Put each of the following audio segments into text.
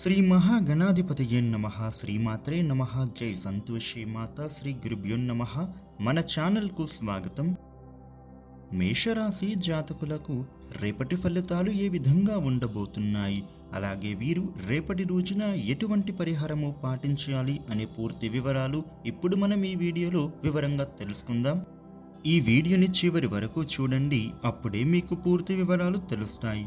శ్రీ మహాగణాధిపతియే నమ. శ్రీమాత్రే నమ. జై సంతోషే మాత. శ్రీ గురుభ్యో నమ. మన ఛానల్కు స్వాగతం. మేషరాశి జాతకులకు రేపటి ఫలితాలు ఏ విధంగా ఉండబోతున్నాయి? అలాగే వీరు రేపటి రోజున ఎటువంటి పరిహారము పాటించాలి అనే పూర్తి వివరాలు ఇప్పుడు మనం ఈ వీడియోలో వివరంగా తెలుసుకుందాం. ఈ వీడియోని చివరి వరకు చూడండి. అప్పుడే మీకు పూర్తి వివరాలు తెలుస్తాయి.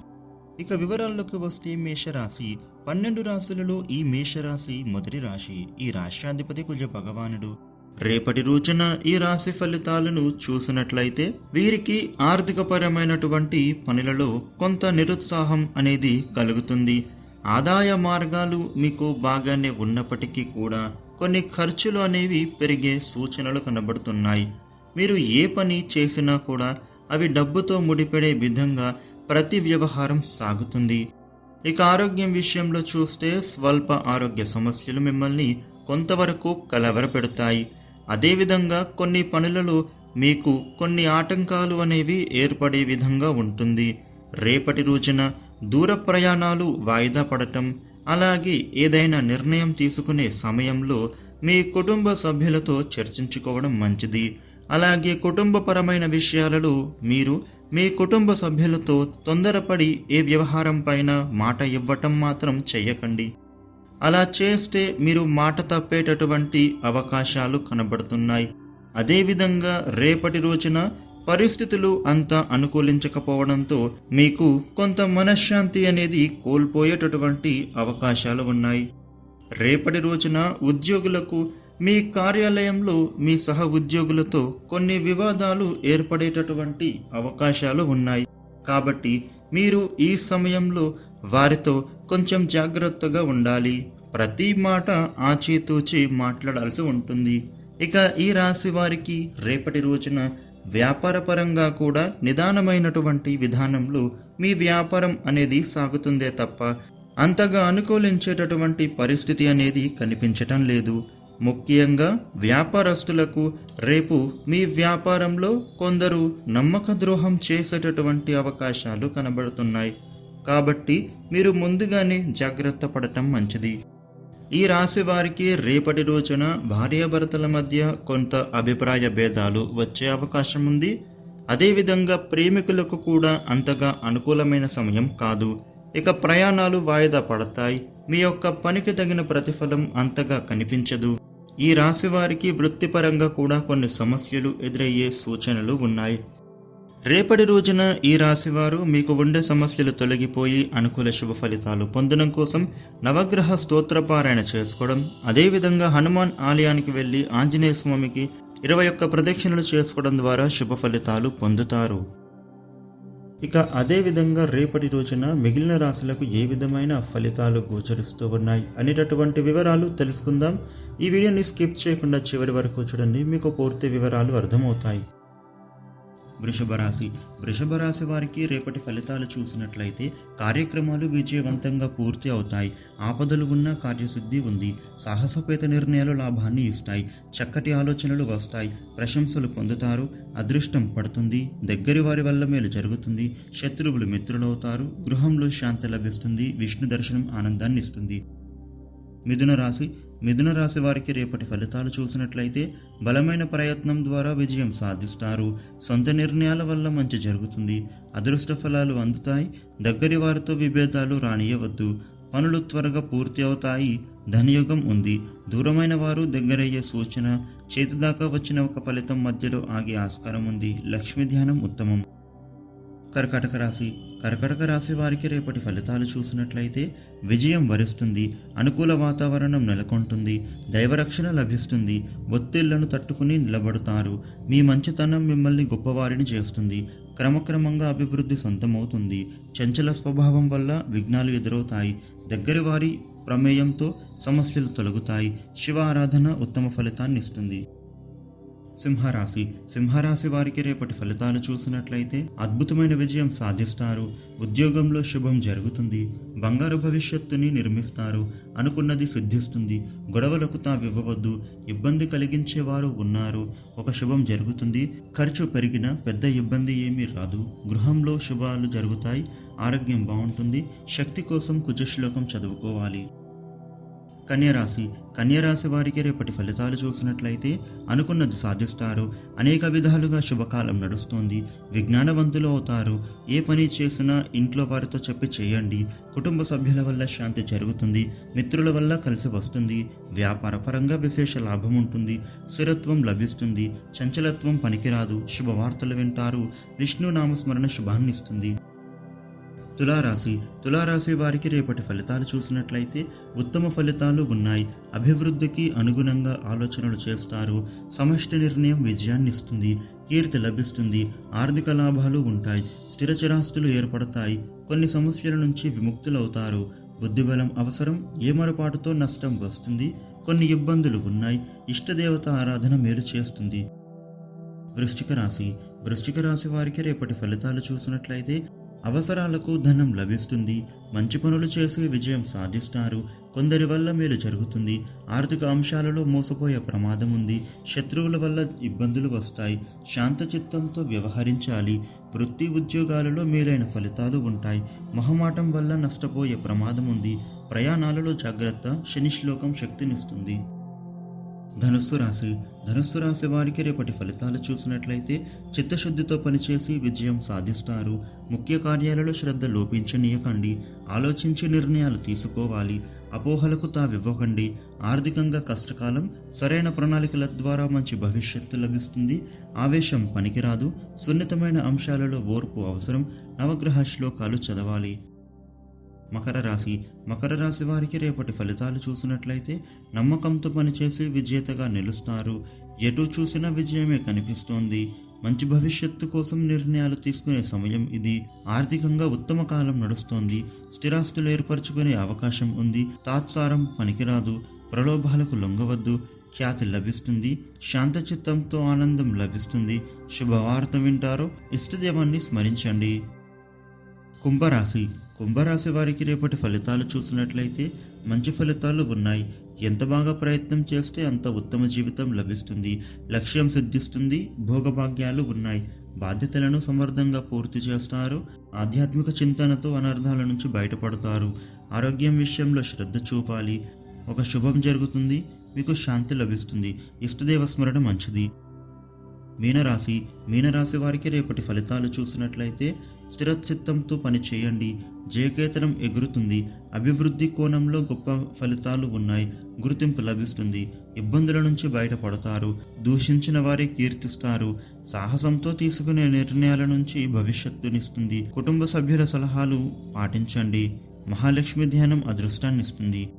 ఇక వివరాల్లోకి వస్తే మేషరాశి. పన్నెండు రాశులలో ఈ మేషరాశి మొదటి రాశి. ఈ రాష్ట్రాధిపతి కుజ భగవానుడు. రేపటి రోజున ఈ రాశి ఫలితాలను చూసినట్లయితే వీరికి ఆర్థికపరమైనటువంటి పనులలో కొంత నిరుత్సాహం అనేది కలుగుతుంది. ఆదాయ మార్గాలు మీకు బాగానే ఉన్నప్పటికీ కూడా కొన్ని ఖర్చులు అనేవి పెరిగే సూచనలు కనబడుతున్నాయి. మీరు ఏ పని చేసినా కూడా అవి డబ్బుతో ముడిపడే విధంగా ప్రతి వ్యవహారం సాగుతుంది. ఇక ఆరోగ్యం విషయంలో చూస్తే స్వల్ప ఆరోగ్య సమస్యలు మిమ్మల్ని కొంతవరకు కలవరపెడతాయి. అదేవిధంగా కొన్ని పనులలో మీకు కొన్ని ఆటంకాలు అనేవి ఏర్పడే విధంగా ఉంటుంది. రేపటి రోజున దూర ప్రయాణాలు వాయిదా పడటం అలాగే ఏదైనా నిర్ణయం తీసుకునే సమయంలో మీ కుటుంబ సభ్యులతో చర్చించుకోవడం మంచిది. అలాగే కుటుంబపరమైన విషయాలలో మీరు మీ కుటుంబ సభ్యులతో తొందరపడి ఏ వ్యవహారం పైన మాట ఇవ్వటం మాత్రం చెయ్యకండి అలా చేస్తే మీరు మాట తప్పేటటువంటి అవకాశాలు కనబడుతున్నాయి. అదేవిధంగా రేపటి రోజున పరిస్థితులు అంత అనుకూలించకపోవడంతో మీకు కొంత మనశ్శాంతి అనేది కోల్పోయేటటువంటి అవకాశాలు ఉన్నాయి. రేపటి రోజున ఉద్యోగులకు మీ కార్యాలయంలో మీ సహ ఉద్యోగులతో కొన్ని వివాదాలు ఏర్పడేటటువంటి అవకాశాలు ఉన్నాయి. కాబట్టి మీరు ఈ సమయంలో వారితో కొంచెం జాగ్రత్తగా ఉండాలి. ప్రతి మాట ఆచితూచి మాట్లాడాల్సి ఉంటుంది. ఇక ఈ రాశి వారికి రేపటి రోజున వ్యాపారపరంగా కూడా నిదానమైనటువంటి విధానంలో మీ వ్యాపారం అనేది సాగుతుందే తప్ప అంతగా అనుకూలించేటటువంటి పరిస్థితి అనేది కనిపించటం లేదు. ముఖ్యంగా వ్యాపారస్తులకు రేపు మీ వ్యాపారంలో కొందరు నమ్మక ద్రోహం చేసేటటువంటి అవకాశాలు కనబడుతున్నాయి. కాబట్టి మీరు ముందుగానే జాగ్రత్త పడటం మంచిది. ఈ రాశి వారికి రేపటి రోజున భార్యాభర్తల మధ్య కొంత అభిప్రాయ భేదాలు వచ్చే అవకాశం ఉంది. అదేవిధంగా ప్రేమికులకు కూడా అంతగా అనుకూలమైన సమయం కాదు. ఇక ప్రయాణాలు వాయిదా పడతాయి. మీ యొక్క పనికి తగిన ప్రతిఫలం అంతగా కనిపించదు. ఈ రాశి వారికి వృత్తిపరంగా కూడా కొన్ని సమస్యలు ఎదురయ్యే సూచనలు ఉన్నాయి. రేపటి రోజున ఈ రాశివారు మీకు ఉండే సమస్యలు తొలగిపోయి అనుకూల శుభ ఫలితాలు పొందడం కోసం నవగ్రహ స్తోత్రపారాయణ చేసుకోవడం అదేవిధంగా హనుమాన్ ఆలయానికి వెళ్ళి ఆంజనేయ స్వామికి ఇరవై ఒక్క ప్రదక్షిణలు చేసుకోవడం ద్వారా శుభ ఫలితాలు పొందుతారు. ఇక అదేవిధంగా రేపటి రోజున మిగిలిన రాశులకు ఏ విధమైన ఫలితాలు గోచరిస్తూ ఉన్నాయి అనేటటువంటి వివరాలు తెలుసుకుందాం. ఈ వీడియోని స్కిప్ చేయకుండా చివరి వరకు చూడండి మీకు పూర్తి వివరాలు అర్థమవుతాయి. వృషభ రాశి వృషభ రాశి వారికి రేపటి ఫలితాలు చూసినట్లయితే కార్యక్రమాలు విజయవంతంగా పూర్తి అవుతాయి. ఆపదలు ఉన్న కార్యసిద్ధి ఉంది. సాహసపేత నిర్ణయాలు లాభాన్ని ఇస్తాయి. చక్కటి ఆలోచనలు వస్తాయి. ప్రశంసలు పొందుతారు. అదృష్టం పడుతుంది. దగ్గరి వారి వల్ల మేలు జరుగుతుంది. శత్రువులు మిత్రులవుతారు. గృహంలో శాంతి లభిస్తుంది. విష్ణు దర్శనం ఆనందాన్ని ఇస్తుంది. మిథున రాశి మిథున రాశి వారికి రేపటి ఫలితాలు చూసినట్లయితే బలమైన ప్రయత్నం ద్వారా విజయం సాధిస్తారు. సొంత నిర్ణయాల వల్ల మంచి జరుగుతుంది. అదృష్ట ఫలాలు అందుతాయి. దగ్గరి వారితో విభేదాలు రానియవద్దు. పనులు త్వరగా పూర్తి అవుతాయి. ధనయోగం ఉంది. దూరమైన వారు దగ్గరయ్యే సూచన చేతిదాకా వచ్చిన ఒక ఫలితం మధ్యలో ఆగే ఆస్కారం ఉంది. లక్ష్మీ ధ్యానం ఉత్తమం. కర్కటక రాశి. కర్కటక రాశి వారికి రేపటి ఫలితాలు చూసినట్లయితే విజయం వరిస్తుంది. అనుకూల వాతావరణం నెలకొంటుంది. దైవరక్షణ లభిస్తుంది. ఒత్తిళ్ళను తట్టుకుని నిలబడతారు. మీ మంచితనం మిమ్మల్ని గొప్పవారిని చేస్తుంది. క్రమక్రమంగా అభివృద్ధి సొంతమవుతుంది. చంచల స్వభావం వల్ల విఘ్నాలు ఎదురవుతాయి. దగ్గరి వారి ప్రమేయంతో సమస్యలు తొలగుతాయి. శివ ఆరాధన ఉత్తమ ఫలితాన్ని ఇస్తుంది. సింహరాశి. సింహరాశి వారికి రేపటి ఫలితాలు చూసినట్లయితే అద్భుతమైన విజయం సాధిస్తారు. ఉద్యోగంలో శుభం జరుగుతుంది. బంగారు భవిష్యత్తుని నిర్మిస్తారు. అనుకున్నది సిద్ధిస్తుంది. గొడవలకు తావివ్వవద్దు ఇబ్బంది కలిగించేవారు ఉన్నారు. ఒక శుభం జరుగుతుంది. ఖర్చు పెరిగిన పెద్ద ఇబ్బంది ఏమీ రాదు. గృహంలో శుభాలు జరుగుతాయి. ఆరోగ్యం బాగుంటుంది. శక్తి కోసం కుజశ్లోకం చదువుకోవాలి. కన్యరాశి. కన్యరాశి వారికి రేపటి ఫలితాలు చూసినట్లయితే అనుకున్నది సాధిస్తారు. అనేక విధాలుగా శుభకాలం నడుస్తుంది. విజ్ఞానవంతులు అవుతారు. ఏ పని చేసినా ఇంట్లో వారితో చెప్పి చేయండి. కుటుంబ సభ్యుల వల్ల శాంతి జరుగుతుంది. మిత్రుల వల్ల కలిసి వస్తుంది. వ్యాపారపరంగా విశేష లాభం ఉంటుంది. స్థిరత్వం లభిస్తుంది. చంచలత్వం పనికిరాదు. శుభవార్తలు వింటారు. విష్ణు నామస్మరణ శుభాన్నిస్తుంది. తులారాశి. తులారాశి వారికి రేపటి ఫలితాలు చూసినట్లయితే ఉత్తమ ఫలితాలు ఉన్నాయి. అభివృద్ధికి అనుగుణంగా ఆలోచనలు చేస్తారు. సమష్టి నిర్ణయం విజయాన్ని ఇస్తుంది. కీర్తి లభిస్తుంది. ఆర్థిక లాభాలు ఉంటాయి. స్థిరచరాస్తులు ఏర్పడతాయి. కొన్ని సమస్యల నుంచి విముక్తులవుతారు. బుద్ధిబలం అవసరం. ఏమరపాటుతో నష్టం వస్తుంది. కొన్ని ఇబ్బందులు ఉన్నాయి. ఇష్టదేవత ఆరాధన మేలు చేస్తుంది. వృశ్చిక రాశి. వృశ్చిక రాశి వారికి రేపటి ఫలితాలు చూసినట్లయితే అవసరాలకు ధనం లభిస్తుంది మంచి పనులు చేసి విజయం సాధిస్తారు కొందరి వల్ల మేలు జరుగుతుంది ఆర్థిక అంశాలలో మోసపోయే ప్రమాదం ఉంది శత్రువుల వల్ల ఇబ్బందులు వస్తాయి శాంత చిత్తంతో వ్యవహరించాలి వృత్తి ఉద్యోగాలలో మేలైన ఫలితాలు ఉంటాయి మొహమాటం వల్ల నష్టపోయే ప్రమాదం ఉంది ప్రయాణాలలో జాగ్రత్త శని శ్లోకం శక్తినిస్తుంది. ధనుస్సు రాశి. ధనుస్సు రాశి వారికి రేపటి ఫలితాలు చూసినట్లయితే చిత్తశుద్ధితో పనిచేసి విజయం సాధిస్తారు. ముఖ్య కార్యాలలో శ్రద్ధ లోపించనీయకండి. ఆలోచించి నిర్ణయాలు తీసుకోవాలి. అపోహలకు తావివ్వకండి. ఆర్థికంగా కష్టకాలం సరైన ప్రణాళికల ద్వారా మంచి భవిష్యత్తు లభిస్తుంది. ఆవేశం పనికిరాదు. సున్నితమైన అంశాలలో ఓర్పు అవసరం. నవగ్రహ శ్లోకాలు చదవాలి. మకర రాశి. మకర రాశి వారికి రేపటి ఫలితాలు చూసినట్లయితే నమ్మకంతో పనిచేసి విజేతగా నిలుస్తారు. ఎటు చూసినా విజయమే కనిపిస్తోంది. మంచి భవిష్యత్తు కోసం నిర్ణయాలు తీసుకునే సమయం ఇది. ఆర్థికంగా ఉత్తమ కాలం నడుస్తోంది. స్థిరాస్తులు ఏర్పరచుకునే అవకాశం ఉంది. తాత్సారం పనికిరాదు. ప్రలోభాలకు లొంగవద్దు. ఖ్యాతి లభిస్తుంది. శాంత చిత్తంతో ఆనందం లభిస్తుంది. శుభవార్త వింటారో. ఇష్టదేవాన్ని స్మరించండి. కుంభరాశి. కుంభరాశి వారికి రేపటి ఫలితాలు చూసినట్లయితే మంచి ఫలితాలు ఉన్నాయి. ఎంత బాగా ప్రయత్నం చేస్తే అంత ఉత్తమ జీవితం లభిస్తుంది. లక్ష్యం సిద్ధిస్తుంది. భోగభాగ్యాలు ఉన్నాయి. బాధ్యతలను సమర్థంగా పూర్తి చేస్తారు. ఆధ్యాత్మిక చింతనతో అనర్థాల నుంచి బయటపడతారు. ఆరోగ్యం విషయంలో శ్రద్ధ చూపాలి. ఒక శుభం జరుగుతుంది. మీకు శాంతి లభిస్తుంది. ఇష్టదేవ స్మరణ మంచిది. మీనరాశి మీనరాశి వారికి రేపటి ఫలితాలు చూసినట్లయితే స్థిరచిత్తంతో పని చేయండి. జయకేతనం ఎగురుతుంది. అభివృద్ధి కోణంలో గొప్ప ఫలితాలు ఉన్నాయి. గుర్తింపు లభిస్తుంది. ఇబ్బందుల నుంచి బయటపడతారు. దూషించిన వారి కీర్తిస్తారు. సాహసంతో తీసుకునే నిర్ణయాల నుంచి భవిష్యత్తునిస్తుంది. కుటుంబ సభ్యుల సలహాలు పాటించండి. మహాలక్ష్మి ధ్యానం అదృష్టాన్నిస్తుంది.